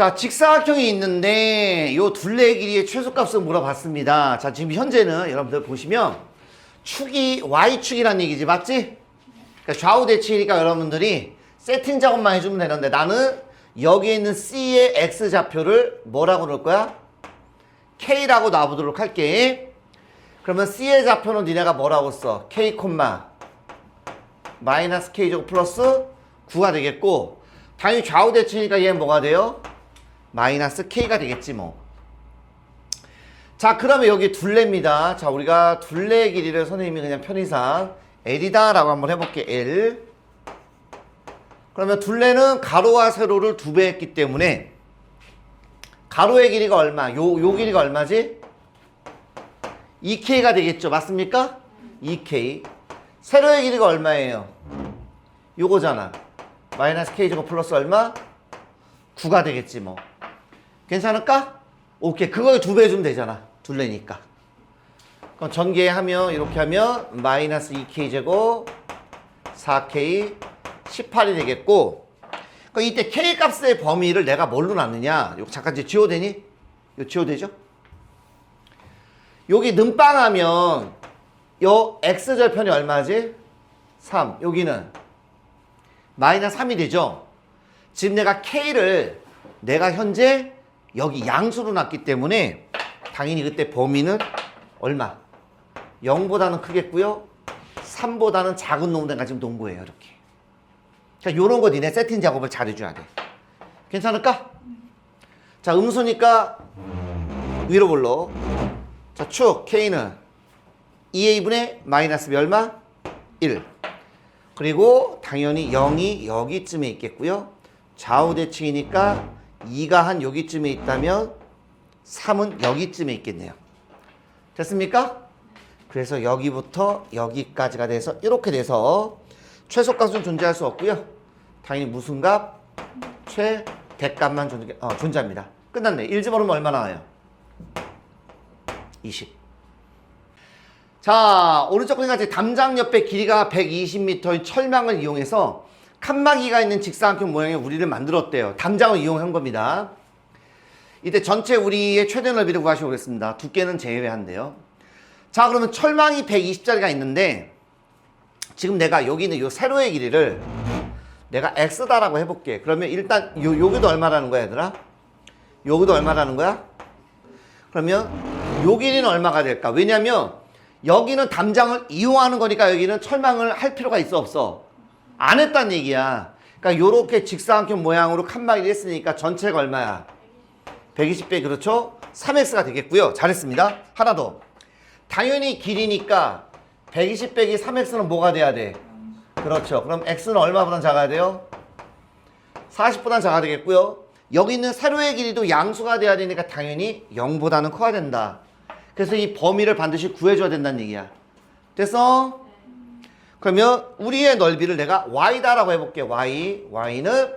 자, 직사각형이 있는데 요 둘레 길이의 최소값을 물어봤습니다. 자, 지금 현재는 여러분들 보시면 축이 y축이라는 얘기지, 맞지? 그러니까 좌우 대칭이니까 여러분들이 세팅 작업만 해주면 되는데 나는 여기에 있는 C의 X 좌표를 뭐라고 넣을 거야? K라고 놔보도록 할게. 그러면 C의 좌표는 니네가 뭐라고 써? K, 마이너스 K제곱 플러스 9가 되겠고 당연히 좌우 대칭이니까 얘는 뭐가 돼요? 마이너스 K가 되겠지 뭐. 자 그러면 여기 둘레입니다. 자 우리가 둘레의 길이를 선생님이 그냥 편의상 L이다 라고 한번 해볼게 L 그러면 둘레는 가로와 세로를 두 배 했기 때문에 가로의 길이가 얼마? 요, 요 길이가 얼마지? 2K가 되겠죠 맞습니까? 2K 세로의 길이가 얼마예요? 요거잖아 마이너스 K제곱 플러스 얼마? 9가 되겠지 뭐 괜찮을까? 오케이 그거에 두배 해주면 되잖아 둘레니까 그럼 전개하면 이렇게 하면 마이너스 2K제곱 4K 18이 되겠고 그럼 이때 K 값의 범위를 내가 뭘로 놨느냐 이거 잠깐 이제 지워되니? 이거 지워되죠? 여기 눈빵하면 요 X절편이 얼마지? 3 여기는 마이너스 3이 되죠? 지금 내가 K를 내가 현재 여기 양수로 놨기 때문에 당연히 그때 범위는 얼마? 0보다는 크겠고요. 3보다는 작은 놈 내가 지금 거예요. 이렇게. 자, 요런 거 니네 세팅 작업을 잘 해줘야 돼. 괜찮을까? 자, 음수니까 위로 불러. 자, 축 K는 2A분의 마이너스 몇 얼마? 1. 그리고 당연히 0이 여기쯤에 있겠고요. 좌우 대칭이니까 2가 한 여기쯤에 있다면 3은 여기쯤에 있겠네요. 됐습니까? 그래서 여기부터 여기까지가 돼서 이렇게 돼서 최소값은 존재할 수 없고요. 당연히 무슨 값? 최대값만 존재, 어, 존재합니다. 끝났네. 1 집어넣으면 얼마 나 와요? 20. 자, 오른쪽 그림같이 담장 옆에 길이가 120m의 철망을 이용해서 칸막이가 있는 직사각형 모양의 우리를 만들었대요. 담장을 이용한 겁니다. 이때 전체 우리의 최대 넓이를 구하시고 그랬습니다. 두께는 제외한대요. 자, 그러면 철망이 120짜리가 있는데 지금 내가 여기 있는 요 세로의 길이를 내가 x다라고 해볼게. 그러면 일단 요, 여기도 얼마라는 거야, 얘들아? 여기도 얼마라는 거야? 그러면 요 길이는 얼마가 될까? 왜냐면 여기는 담장을 이용하는 거니까 여기는 철망을 할 필요가 있어 없어? 안 했단 얘기야. 그러니까 요렇게 직사각형 모양으로 칸막이를 했으니까 전체가 얼마야? 120배 그렇죠? 3x가 되겠고요. 잘했습니다. 하나 더. 당연히 길이니까 120 빼기 3x는 뭐가 돼야 돼? 그렇죠. 그럼 x는 얼마보다 작아야 돼요? 40보다 작아야 되겠고요. 여기 있는 세로의 길이도 양수가 돼야 되니까 당연히 0보다는 커야 된다. 그래서 이 범위를 반드시 구해줘야 된다는 얘기야. 됐어? 그러면 우리의 넓이를 내가 y다라고 해볼게. y. y는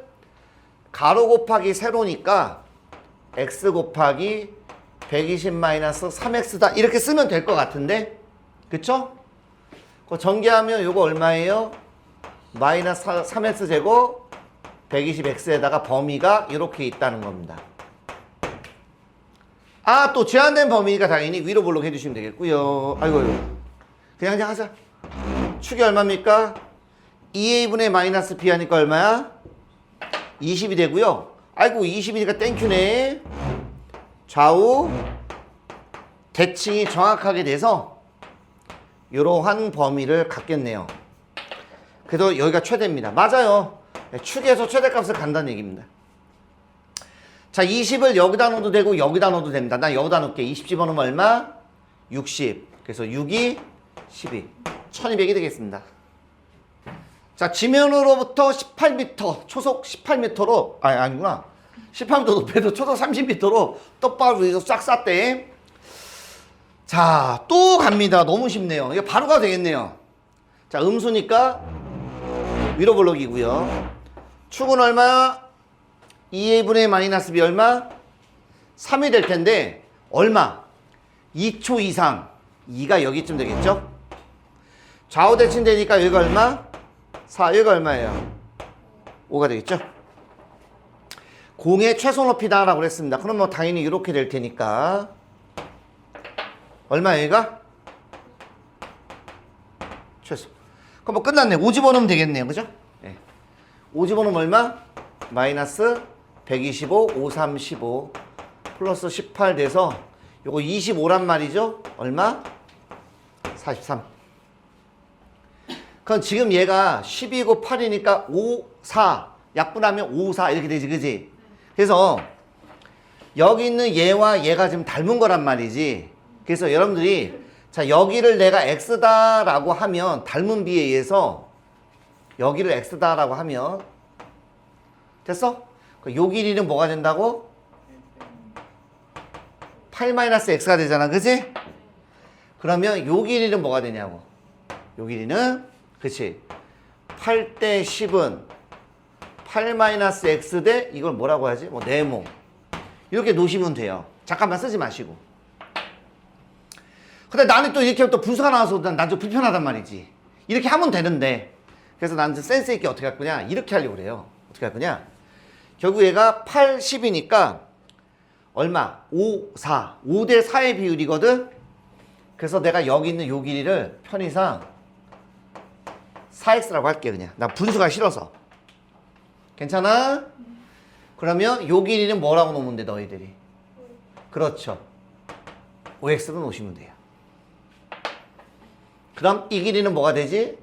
가로 곱하기 세로니까 x 곱하기 120 마이너스 3x다. 이렇게 쓰면 될 것 같은데? 그쵸? 그 전개하면 요거 얼마예요? 마이너스 3x 제곱 120x에다가 범위가 이렇게 있다는 겁니다. 아, 또 제한된 범위니까 당연히 위로 볼록 해주시면 되겠고요. 아이고, 아이고. 그냥 그냥 하자. 축이 얼마입니까? 2a분의 마이너스 b 하니까 얼마야? 20이 되고요. 아이고, 20이니까 땡큐네. 좌우 대칭이 정확하게 돼서 이러한 범위를 갖겠네요. 그래도 여기가 최대입니다. 맞아요. 네, 축에서 최대값을 간다는 얘기입니다. 자, 20을 여기다 넣어도 되고 여기다 넣어도 됩니다. 난 여기다 넣을게. 20 집어넣으면 얼마? 60. 그래서 6이 12. 1200이 되겠습니다. 자, 지면으로부터 18m, 초속 18m로, 아니, 아니구나. 18m 높이도 초속 30m로 떡밥을 싹 쌌대. 자, 또 갑니다. 너무 쉽네요. 이거 바로 가도 되겠네요. 자, 음수니까 위로 볼록이고요. 축은 얼마? 2a분의 마이너스 b 얼마? 3이 될 텐데 얼마? 2초 이상 2가 여기쯤 되겠죠? 좌우 대칭 되니까 여기가 얼마? 4, 여기가 얼마예요? 5가 되겠죠? 공의 최소 높이다 라고 그랬습니다. 그럼 뭐 당연히 이렇게 될 테니까 얼마 얘가? 최소. 그럼 뭐 끝났네. 5 집어넣으면 되겠네요. 그죠? 네. 5 집어넣으면 얼마? 마이너스 125, 5, 3, 15 플러스 18 돼서 요거 25란 말이죠? 얼마? 43. 그럼 지금 얘가 12고 8이니까 5, 4 약분하면 5, 4 이렇게 되지 그지? 그래서 여기 있는 얘와 얘가 지금 닮은 거란 말이지 그래서 여러분들이 자 여기를 내가 x다라고 하면 닮은 비에 의해서 여기를 x다라고 하면 됐어? 그요 길이는 뭐가 된다고? 8-x가 되잖아 그지? 그러면 요 길이는 뭐가 되냐고 요 길이는 그치? 8 대 10은 8-x 대 이걸 뭐라고 하지? 뭐 네모. 이렇게 놓으시면 돼요. 잠깐만 쓰지 마시고. 근데 나는 또 이렇게 또 분수가 나와서 난좀 불편하단 말이지. 이렇게 하면 되는데. 그래서 나는 좀 센스 있게 어떻게 할 거냐? 이렇게 하려고 그래요. 어떻게 할 거냐? 결국 얘가 8, 10이니까 얼마? 5, 4 5대 4의 비율이거든? 그래서 내가 여기 있는 요 길이를 편의상 4x라고 할게 그냥. 나 분수가 싫어서. 괜찮아? 그러면 요 길이는 뭐라고 놓으면 돼 너희들이? 그렇죠. 5x로 놓으시면 돼요. 그럼 이 길이는 뭐가 되지?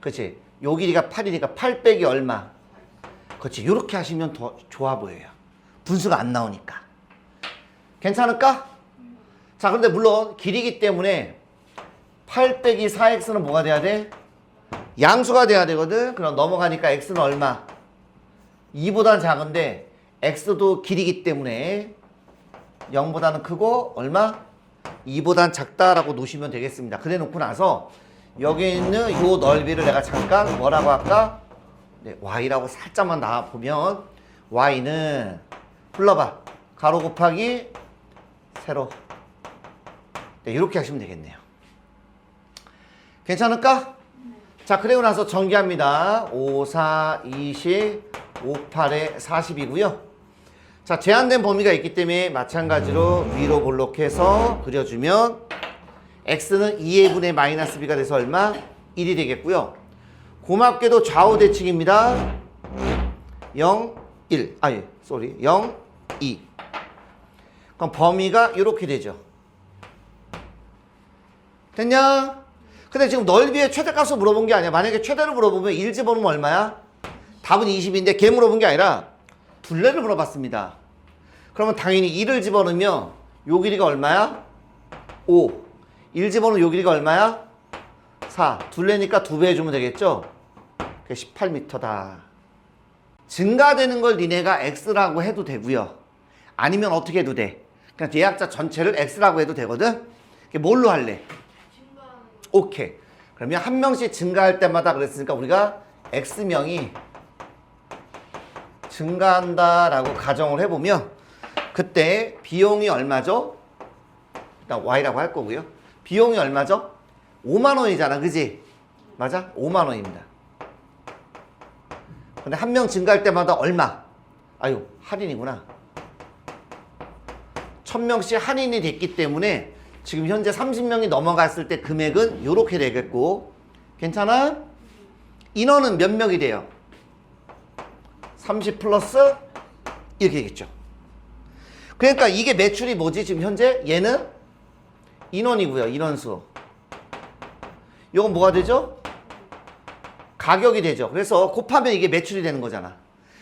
그치. 요 길이가 8이니까 8 빼기 얼마? 그렇지 요렇게 하시면 더 좋아 보여요. 분수가 안 나오니까. 괜찮을까? 자 근데 물론 길이기 때문에 8 빼기 4x는 뭐가 돼야 돼? 양수가 돼야 되거든. 그럼 넘어가니까 x는 얼마? 2보다는 작은데 x도 길이기 때문에 0보다는 크고 얼마? 2보다는 작다라고 놓으시면 되겠습니다. 그래 놓고 나서 여기 있는 요 넓이를 내가 잠깐 뭐라고 할까? 네, y라고 살짝만 나와 보면 y는 불러봐. 가로 곱하기 세로. 네, 이렇게 하시면 되겠네요. 괜찮을까? 자, 그리고 나서 전개합니다. 5, 4, 20, 5, 8에 40이고요. 자, 제한된 범위가 있기 때문에 마찬가지로 위로 볼록해서 그려주면 x는 2의 분의 마이너스 b가 돼서 얼마? 1이 되겠고요. 고맙게도 좌우 대칭입니다. 0, 1. 아, 예, 쏘리. 0, 2. 그럼 범위가 이렇게 되죠. 됐냐? 근데 지금 넓이의 최대값을 물어본 게 아니야. 만약에 최대를 물어보면 1 집어넣으면 얼마야? 답은 20인데 걔 물어본 게 아니라 둘레를 물어봤습니다. 그러면 당연히 1을 집어넣으면 요 길이가 얼마야? 5. 1 집어넣으면 요 길이가 얼마야? 4. 둘레니까 두배 해주면 되겠죠? 그게 18m다. 증가되는 걸 니네가 x라고 해도 되고요. 아니면 어떻게 해도 돼? 그냥 대학자 전체를 x라고 해도 되거든? 뭘로 할래? 오케이. 그러면 한 명씩 증가할 때마다 그랬으니까 우리가 x명이 증가한다라고 가정을 해보면 그때 비용이 얼마죠? 일단 y라고 할 거고요. 비용이 얼마죠? 5만 원이잖아, 그지? 맞아? 5만 원입니다. 근데 한 명 증가할 때마다 얼마? 아유, 할인이구나. 천 명씩 할인이 됐기 때문에 지금 현재 30명이 넘어갔을 때 금액은 이렇게 되겠고 괜찮아? 인원은 몇 명이 돼요? 30 플러스 이렇게 되겠죠. 그러니까 이게 매출이 뭐지? 지금 현재 얘는 인원이고요. 인원수. 이건 뭐가 되죠? 가격이 되죠. 그래서 곱하면 이게 매출이 되는 거잖아.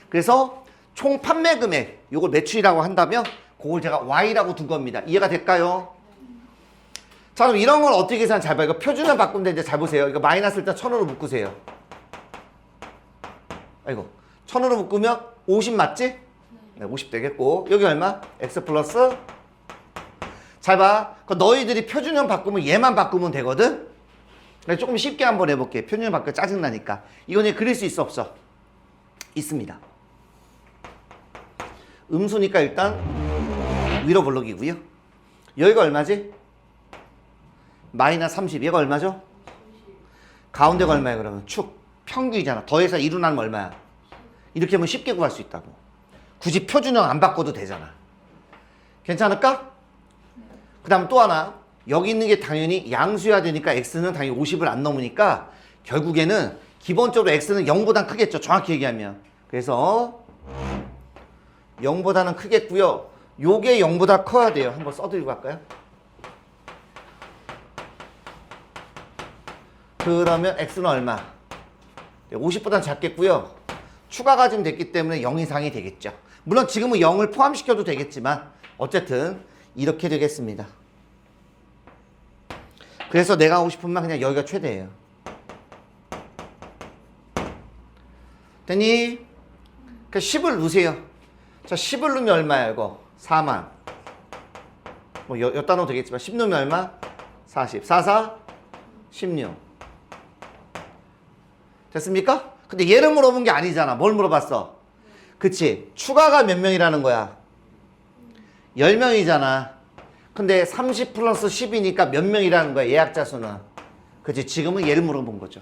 그래서 총 판매 금액, 이걸 매출이라고 한다면 그걸 제가 Y라고 둔 겁니다. 이해가 될까요? 자 그럼 이런 걸 어떻게 계산 잘 봐요. 이거 표준을 바꾸면 되는데 잘 보세요. 이거 마이너스 일단 천으로 묶으세요. 아이고 천으로 묶으면 50 맞지? 네, 50 되겠고 여기 얼마? x 플러스 잘 봐. 그 너희들이 표준형 바꾸면 얘만 바꾸면 되거든? 조금 쉽게 한번 해볼게. 표준형 바꾸면 짜증나니까. 이건 얘 그릴 수 있어 없어? 있습니다. 음수니까 일단 위로 볼록이고요. 여기가 얼마지? 마이너스 30. 얘가 얼마죠? 가운데가 얼마야 그러면? 축. 평균이잖아. 더해서 2로 나누면 얼마야? 이렇게 하면 쉽게 구할 수 있다고. 굳이 표준형 안 바꿔도 되잖아. 괜찮을까? 그 다음 또 하나. 여기 있는 게 당연히 양수여야 되니까 x는 당연히 50을 안 넘으니까 결국에는 기본적으로 x는 0보다 크겠죠. 정확히 얘기하면. 그래서 0보다는 크겠고요. 요게 0보다 커야 돼요. 한번 써드리고 할까요? 그러면 x는 얼마? 50보다는 작겠고요. 추가가 좀 됐기 때문에 0 이상이 되겠죠. 물론 지금은 0을 포함시켜도 되겠지만 어쨌든 이렇게 되겠습니다. 그래서 내가 하고 싶은 말 그냥 여기가 최대예요. 됐니? 그 10을 넣으세요. 자, 10을 넣으면 얼마야, 이거? 4만. 뭐, 여, 여따 넣어도 되겠지만, 10 넣으면 얼마? 40. 4, 4, 16. 됐습니까? 근데 얘를 물어본 게 아니잖아. 뭘 물어봤어? 그치. 추가가 몇 명이라는 거야? 10명이잖아. 근데 30 플러스 10이니까 몇 명이라는 거야, 예약자 수는. 그치. 지금은 얘를 물어본 거죠.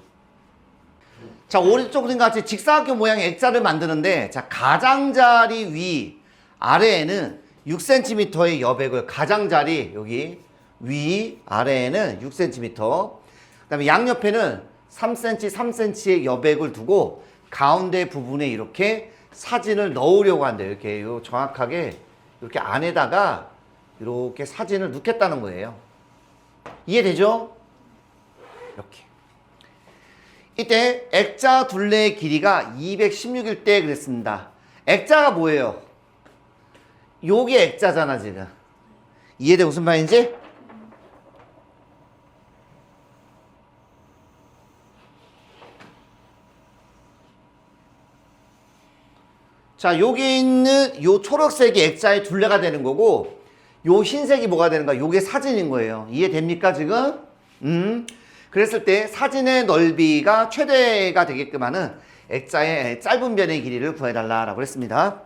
자, 오른쪽 그림 같이 직사각형 모양의 액자를 만드는데, 자, 가장자리 위, 아래에는 6cm의 여백을, 가장자리, 여기, 위, 아래에는 6cm, 그 다음에 양옆에는 3cm, 3cm의 여백을 두고, 가운데 부분에 이렇게 사진을 넣으려고 한대요. 이렇게 요 정확하게, 이렇게 안에다가 이렇게 사진을 넣겠다는 거예요. 이해되죠? 이렇게. 이때 액자 둘레의 길이가 216일 때 그랬습니다. 액자가 뭐예요? 요게 액자잖아 지금. 이해돼 무슨 말인지? 자, 여기 있는 요 초록색이 액자의 둘레가 되는 거고, 요 흰색이 뭐가 되는 거야? 요게 사진인 거예요. 이해됩니까, 지금? 음. 그랬을 때 사진의 넓이가 최대가 되게끔 하는 액자의 짧은 변의 길이를 구해달라라고 했습니다.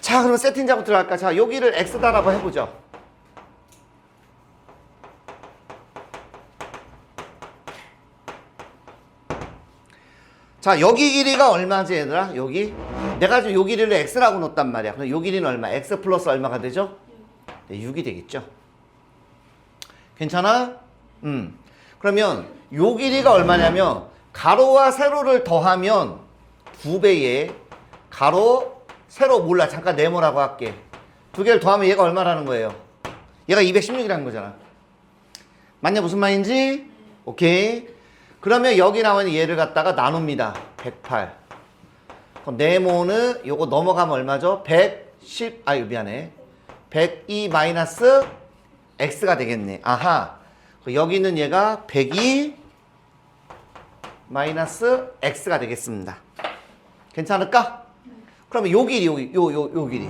자, 그럼 세팅 작업 들어갈까? 자, 여기를 x다라고 해보죠. 자, 여기 길이가 얼마지, 얘들아? 여기? 내가 지금 요 길이를 x라고 놓았단 말이야. 그럼 요 길이는 얼마? x 플러스 얼마가 되죠? 네, 6이 되겠죠. 괜찮아? 음. 그러면 요 길이가 얼마냐면 가로와 세로를 더하면 2배의 가로, 세로 몰라. 잠깐 네모라고 할게. 두 개를 더하면 얘가 얼마라는 거예요? 얘가 216이라는 거잖아. 맞냐? 무슨 말인지? 오케이. 그러면 여기 나오는 얘를 갖다가 나눕니다. 108. 그럼 네모는 요거 넘어가면 얼마죠? 110, 아유 미안해. 102 마이너스 x가 되겠네. 아하. 그 여기 있는 얘가 102 마이너스 x가 되겠습니다. 괜찮을까? 그러면 요 길이 여기 요요 요 길이.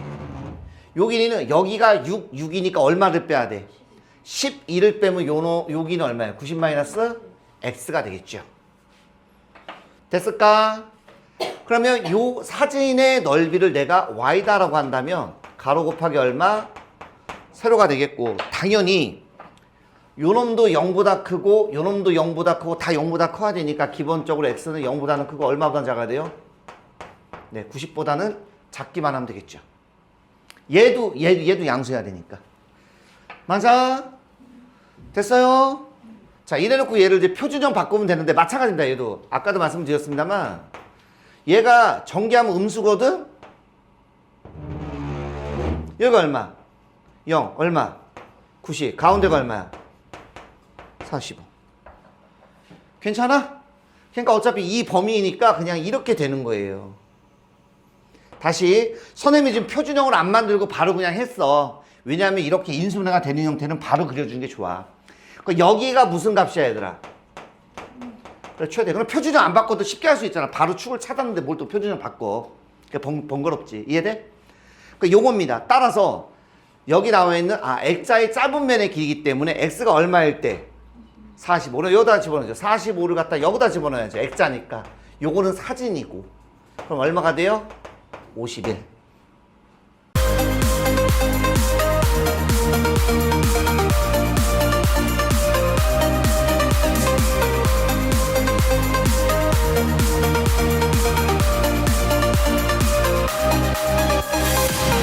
요 길이는 여기가 6 6이니까 얼마를 빼야 돼? 12를 빼면 요 여기는 얼마예요? 90 마이너스 x가 되겠죠. 됐을까? 그러면 요 사진의 넓이를 내가 y다라고 한다면 가로 곱하기 얼마? 세로가 되겠고 당연히 요 놈도 0보다 크고 요 놈도 0보다 크고 다 0보다 커야 되니까 기본적으로 x는 0보다는 크고 얼마보다 작아야 돼요? 네, 90보다는 작기만 하면 되겠죠. 얘도 얘도 얘도 양수해야 되니까. 맞아? 됐어요? 자, 이래 놓고 얘를 이제 표준형 바꾸면 되는데 마찬가지입니다. 얘도 아까도 말씀드렸습니다만 얘가 전개하면 음수거든. 여기가 얼마? 0 얼마? 90 가운데가 얼마야? 45 괜찮아? 그러니까 어차피 이 범위이니까 그냥 이렇게 되는 거예요 다시 선생님이 지금 표준형을 안 만들고 바로 그냥 했어 왜냐하면 이렇게 인수분해가 되는 형태는 바로 그려주는 게 좋아 그 여기가 무슨 값이야 얘들아 최대 그럼 표준형 안 바꿔도 쉽게 할 수 있잖아. 바로 축을 찾았는데 뭘 또 표준형 바꿔. 그러니까 번, 번거롭지. 이해돼? 그 요겁니다. 따라서 여기 나와 있는 아 액자의 짧은 면의 길이기 때문에 x가 얼마일 때? 45를 여기다 집어넣죠. 45를 갖다 여기다 집어넣어야죠. 액자니까. 요거는 사진이고. 그럼 얼마가 돼요? 51